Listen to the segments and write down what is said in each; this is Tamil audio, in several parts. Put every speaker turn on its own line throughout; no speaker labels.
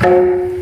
Música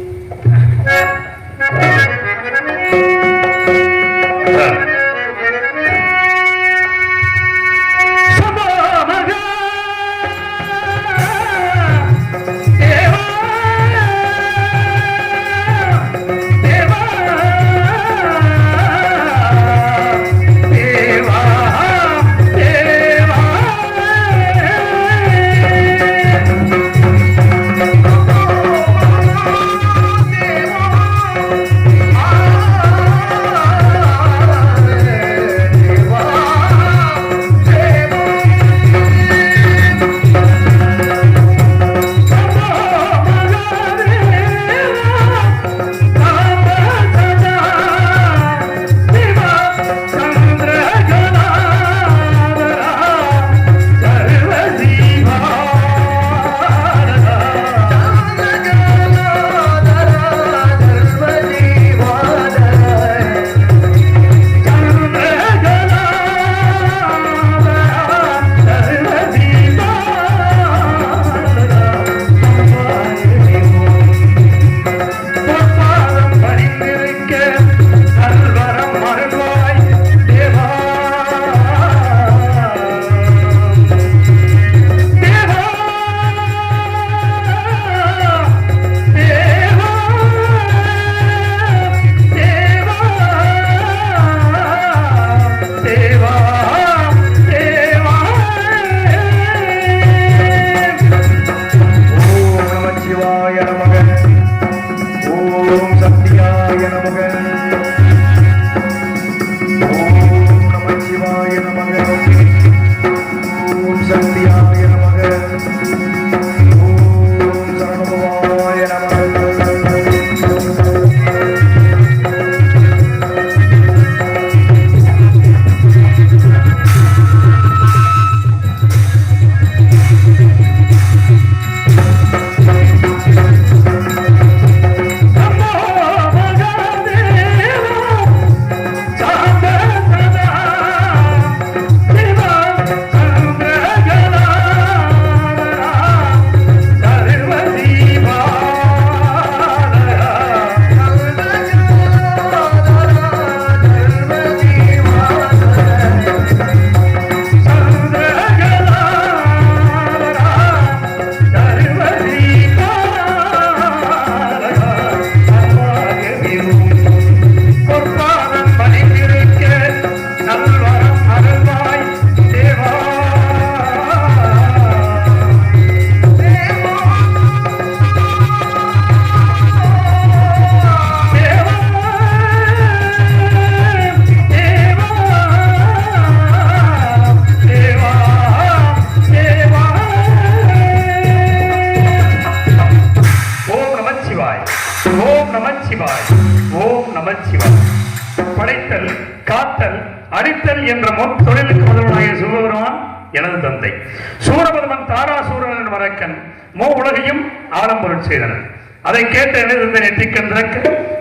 ஆலம்பொருள் அதை கேட்டு எனது நெற்றிக்கண் திறக்க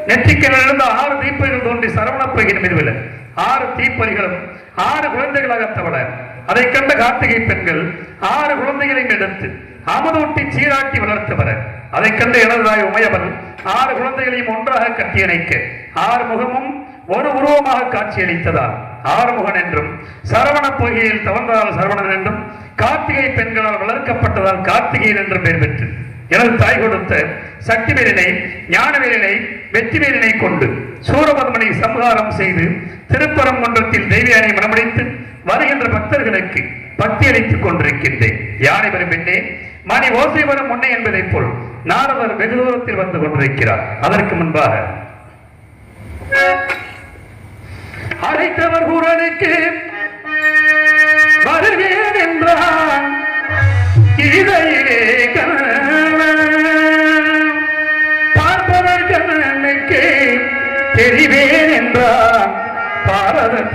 நெற்றிக்கண்ணில் இருந்த ஆறு தீப்பறிகள் தோன்றி சரவணப்பகின் மீது ஆறு தீப்பறிகளும் ஆறு குழந்தைகளாக தவள. அதை கண்ட கார்த்திகை பெண்கள் ஆறு குழந்தைகளையும் எடுத்து அமுதூட்டி சீராட்டி வளர்த்து வர. அதை கண்ட எனதாய் உமையவன் ஆறு குழந்தைகளையும் ஒன்றாக கட்டியணைக்க ஆறு முகமும் ஒரு உருவமாக காட்சியளித்ததால். ஆறுமுகன் என்றும் சரவண பொய்கையில் தவழ்ந்ததால் சரவணன் என்றும் கார்த்திகை பெண்களால் வளர்க்கப்பட்டதால் கார்த்திகேயன் என்று பெயர் பெற்று. எனது தாய் கொடுத்த சக்தி வேலினை ஞான வேலினை வெற்றி வேலினை கொண்டு சூரபத்மனை சம்ஹாரம் செய்து திருப்பரங்குன்றத்தில் தேவியானை மனமடைத்து வருகின்ற பக்தர்களுக்கு பக்தி அளித்துக் கொண்டிருக்கின்றேன். யானை வரும் பெண்ணே மணி ஓசை வரும் முன்னே என்பதைப் போல் நாரவர் வெகு தூரத்தில் வந்து கொண்டிருக்கிறார். அதற்கு முன்பாக அழைத்தவர் குரலுக்கு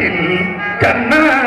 பாரதத்தில் கண்ணா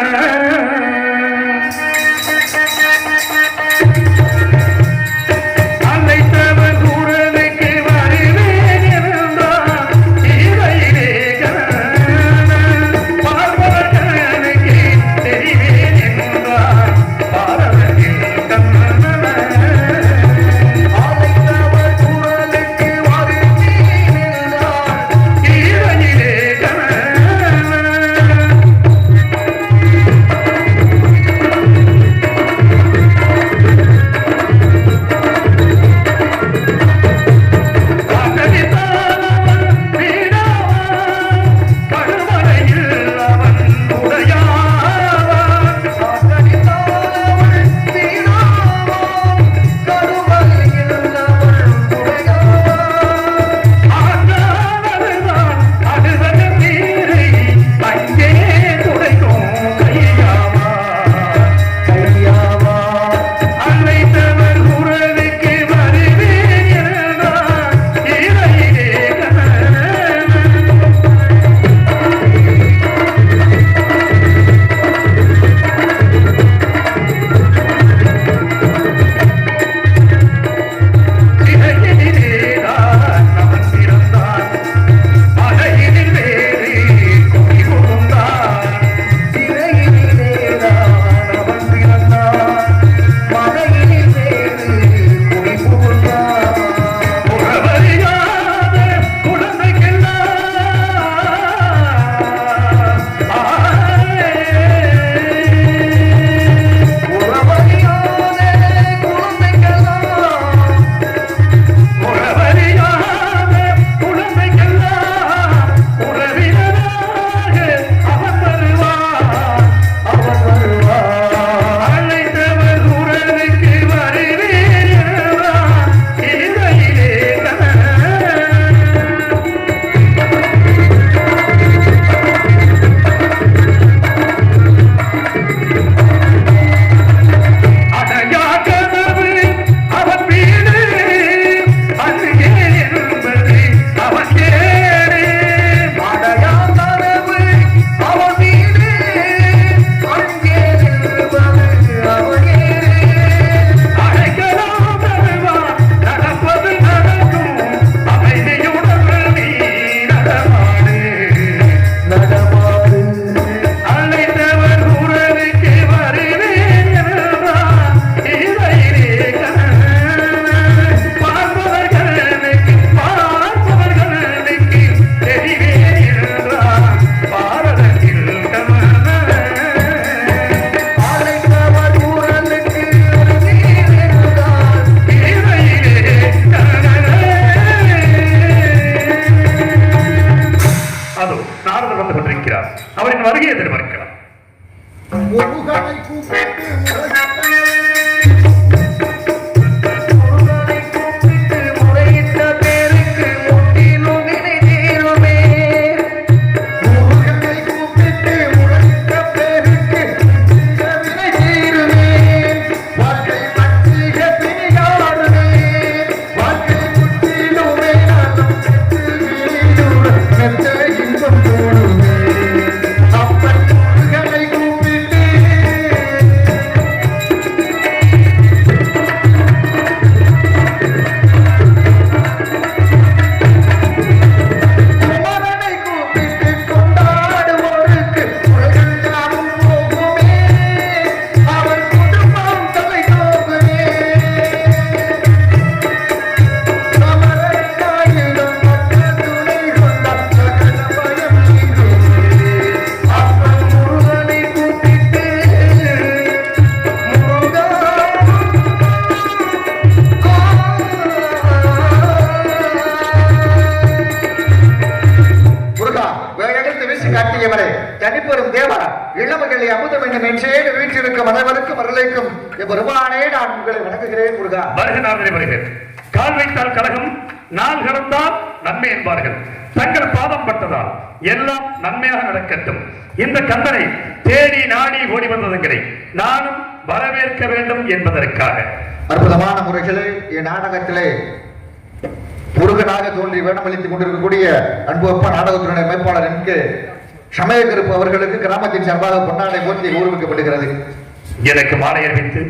தங்கள் பாதம் பட்டதால் எல்லாம் நன்மையாக நடக்கட்டும். இந்த கந்தனை தேடி நாடி ஓடி வந்ததுங்களை நானும் வரவேற்க வேண்டும் என்பதற்காக.
அற்புதமான முறைகளே என் நாடகத்திலே முருகனாக தோன்றி வேடமளித்துக் கொண்டிருக்கக்கூடிய அன்பு அப்பா நாடகத்துடைய அமைப்பாளர் என்கு சமயக்கருப்பு அவர்களுக்கு கிராமத்தின் சார்பாக பொன்னாடை போற்றி கௌரவிக்கப்படுகிறது
எனக்கு மாலை அறிவித்து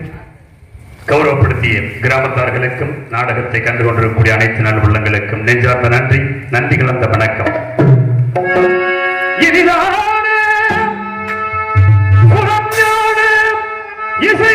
கௌரவப்படுத்திய கிராமத்தார்களுக்கும் நாடகத்தை கண்டு கொண்டிருக்கக்கூடிய அனைத்து நல்வுள்ளங்களுக்கும் நெஞ்சார்ந்த நன்றி நன்றி கலந்த வணக்கம். இதுதான் இசை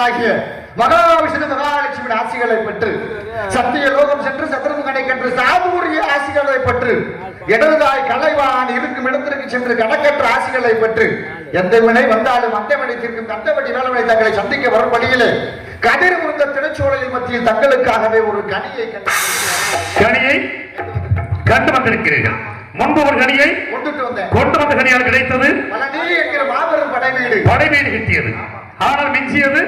பாட்டனாகிய மகாவிஷ்ணு மகாலட்சுமியின் ஆசிகளை பெற்று சத்திய லோகம் சென்று சத்ருமுகனை கன்று சாதுரிய ஆசிகளை பெற்று இடதுதாய் கலைவான் இருக்கும் இடத்திற்கு சென்று கணக்கற்ற ஆசிகளை பெற்று எந்த வினை வந்தாலும் அந்த வினை தீர்க்கும் தந்தபடி வேலவனை தங்களை சந்திக்க வரும் வழியிலே கதிர் முருந்த திருச்சோலையில் மத்தியில் தங்களுக்காகவே ஒரு கனியை
கனியை கண்டு வந்திருக்கிறீர்கள். முன்பு ஒரு கனியை கொண்டு வந்த கனியால் கிடைத்தது.
என்கிற மாபெரும் படை வீடு
படைமீடு கிட்டியது. ஆனால் மிஞ்சியது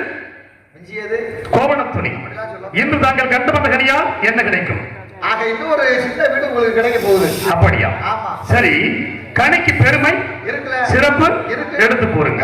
மிஞ்சியது
கோவணத்துணி. இன்று தாங்கள் கண்டு வந்த கனியால் என்ன கிடைக்கும்?
ஆக இன்னொரு சின்ன வீடு உங்களுக்கு கிடைக்க போகுது.
அப்படியா. சரி கனிக்கு பெருமை சிறப்பு. எடுத்து கூறுங்க.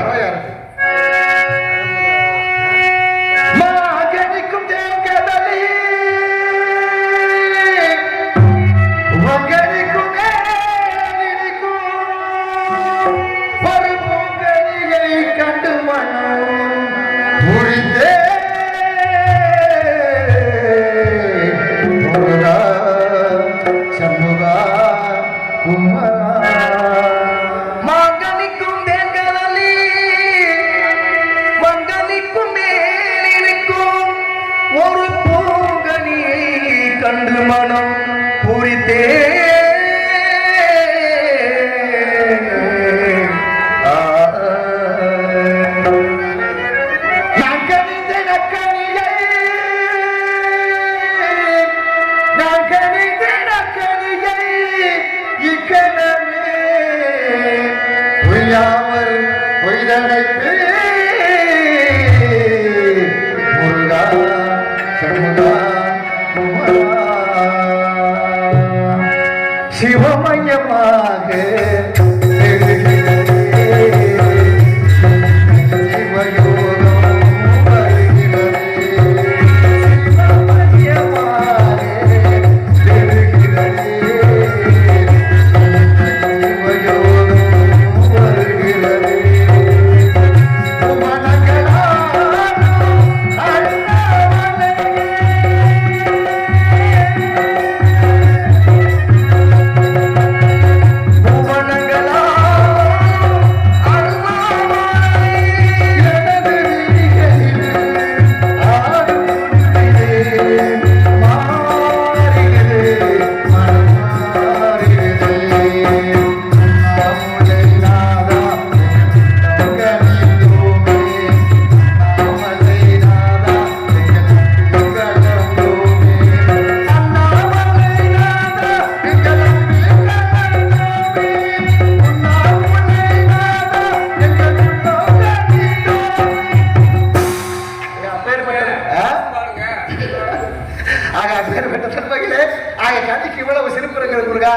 தன்மையிலே ஆக கண்ணுக்கு இவ்வளவு சிறப்பு இருக்கிறது முருகா.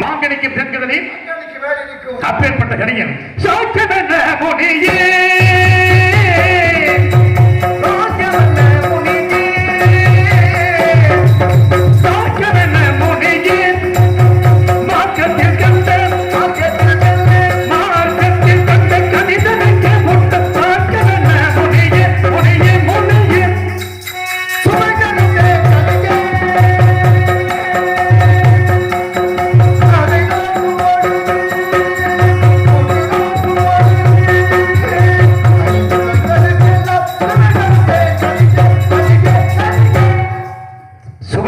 மாங்கனிக்கு
நிற்கும்
அப்பேற்பட்ட கணியன் சாக்கவன முனியே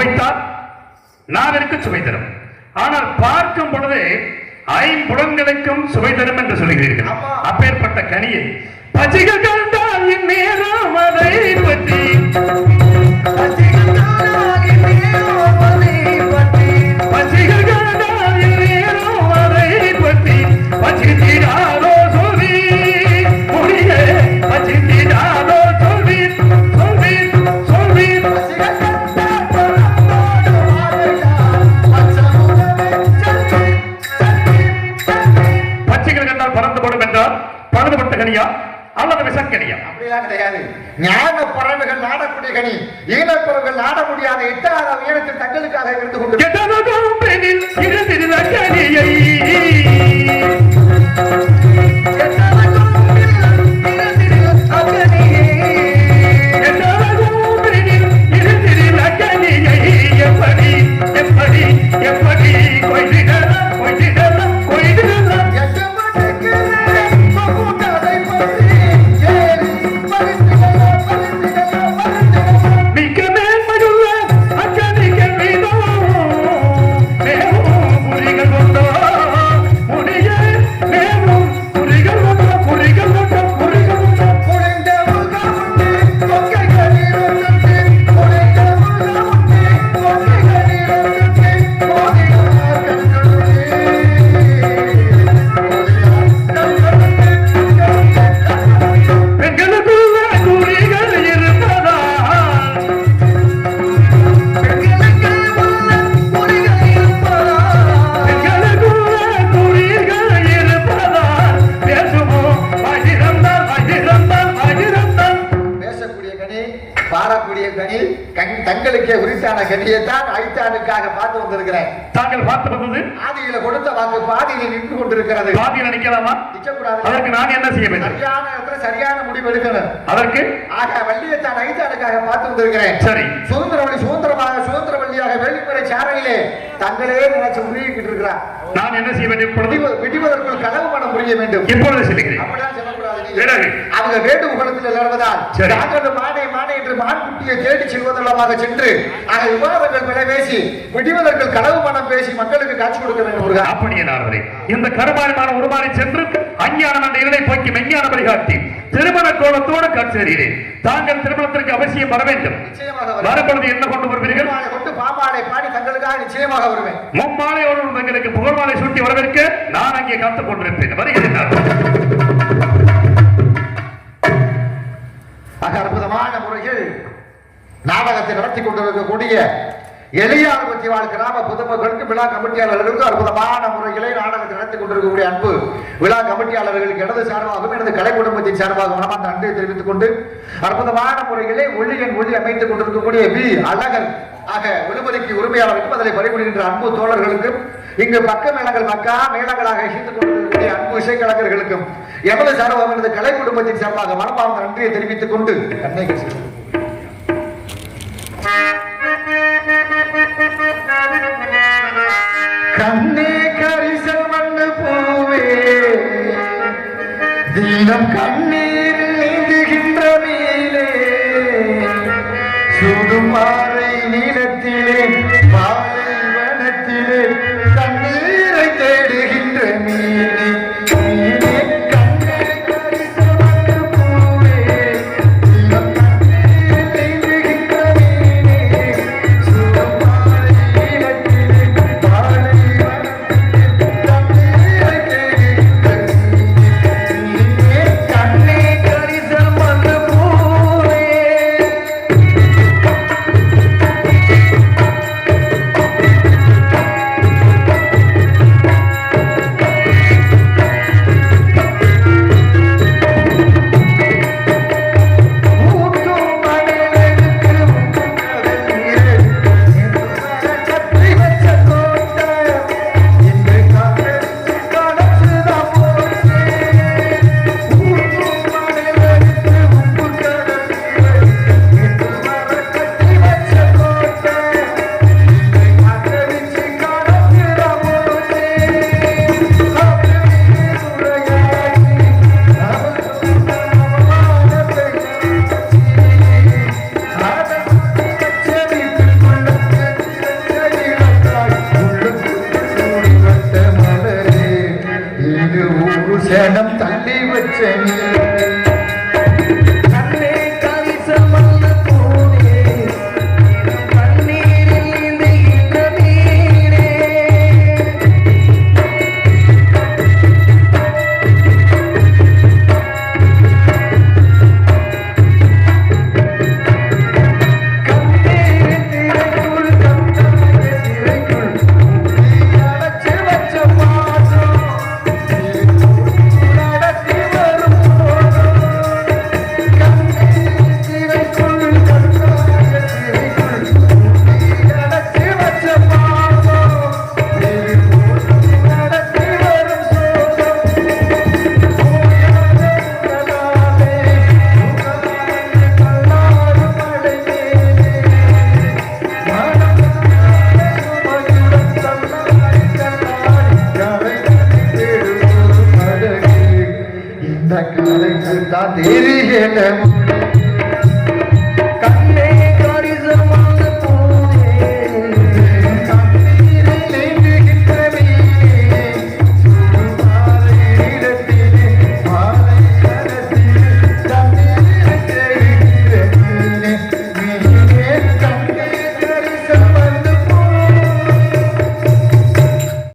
சுவைத்தால் நாவிற்கு சுவை தரும். ஆனால் பார்க்கும் பொழுது ஐம்புலன்களுக்கும் சுவை தரும் என்று சொல்கிறீர்கள்.
ஆமா.
அப்பேற்பட்ட கனியை பச்சிகள் கண்டால் நேரம் அதை பற்றி கனியா அல்லது விஷக்கனியா
அப்படிலாம் கிடையாது. ஞான பறவைகள் நாடக்கூடிய கனி ஈனப்பறவைகள் நாட முடியாத எட்டாத உயரத்தில் தங்களுக்காக இருந்து கொண்டு ஆக வள்ளியத்தான் ஐத்தானுக்காக பார்த்து வந்திருக்கிறேன்
சரி.
சுதந்திரவழி சுதந்திரமாக சுதந்திரவள்ளியாக வேலிப்பறை சாரையிலே தங்களே நினைச்சு முறியிக்கிட்டு இருக்கிறார்
நான் என்ன செய்ய வேண்டும்
விடிவதற்குள் கனவு மனம் புரிய வேண்டும்.
இப்பொழுது செல்கிறேன்
அப்படிதான்
பிறகு
அவங்க உலகத்தில் இழவதால்
சரி.
நாங்கள் மானே மானே என்று மான்குட்டியை தேடி செல்வதெல்லாமாக சென்று ஆக விவாதங்கள் விலை பேசி விடிவதற்கள் களவு மனம் பேசி மக்களுக்கு காட்சி கொடுக்க வேண்டும்
அப்படியே நார்களே இந்த கருமாயமான உருமாறி சென்று அஞ்ஞானம் என்ற இருளை போக்கி மெஞ்ஞான வழிகாட்டி திருமண கோலத்தோடு காட்சேறுகிறேன் தாங்கள் திருமணத்திற்கு அவசியம் வர வேண்டும். வரப்பொழுது என்ன கொண்டு வருவீர்கள்?
பாமாலை பாடி தங்களுக்காக நிச்சயமாக வருவேன்.
மும்மாலையோடு தங்களுக்கு புகழ்மாலை சூட்டி வரவேற்க நான் அங்கே காத்துக் கொண்டிருப்பேன். வருகிறேன்
அற்புதமான முறையில் நாடகத்தை நடத்தி கொண்டிருக்கக்கூடிய எளியார் பற்றிவாழ் கிராம பொதுமக்களுக்கு விழா கமிட்டியாளர்களுக்கு அற்புதமான முறையிலே நாடகத்தை நடத்தி கொண்டிருக்கக்கூடிய அன்பு விழா கமிட்டியாளர்களுக்கு எனது சார்பாகவும் எனது கலை குடும்பத்தின் சார்பாகவும் அந்த அன்பை தெரிவித்துக் கொண்டு அற்புதமான முறையிலே ஒளியன் ஒளி அமைத்துக் கொண்டிருக்கக்கூடிய வி. அழகன். ஆக விடுமுறைக்கு உரிமையாளருக்கும் அதனை பறிமுடிகின்ற அன்பு தோழர்களுக்கும் இங்கு பக்க மேளங்கள் மக்கா மேளங்களாக இசைத்துக் கொண்டிருக்கிற அன்பு இசைக்கலைஞர்களுக்கும் எமது சார்பாக எனது கலை குடும்பத்தின் சார்பாக மனமார்ந்த நன்றியை தெரிவித்துக் கொண்டு கண்ணே கரிசல் மண்ணு பூவே தினம் கண்ணீர் நீந்துகின்ற மேலே சுடுமா ஊரு சேடம் தள்ளி வச்சேன்.